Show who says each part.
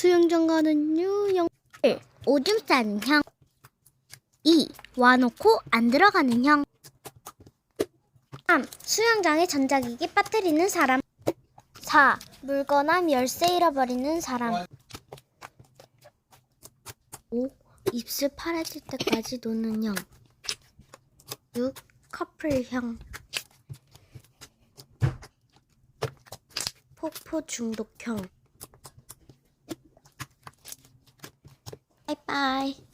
Speaker 1: 수영장 가는 유형 1. 오줌 싸는 형 2. 와놓고 안 들어가는 형 3. 수영장에 전자기기 빠뜨리는 사람 4. 물거나 열쇠 잃어버리는 사람 5. 입술 파래질 때까지 노는 형 6. 커플형 폭포 중독형 빠이빠이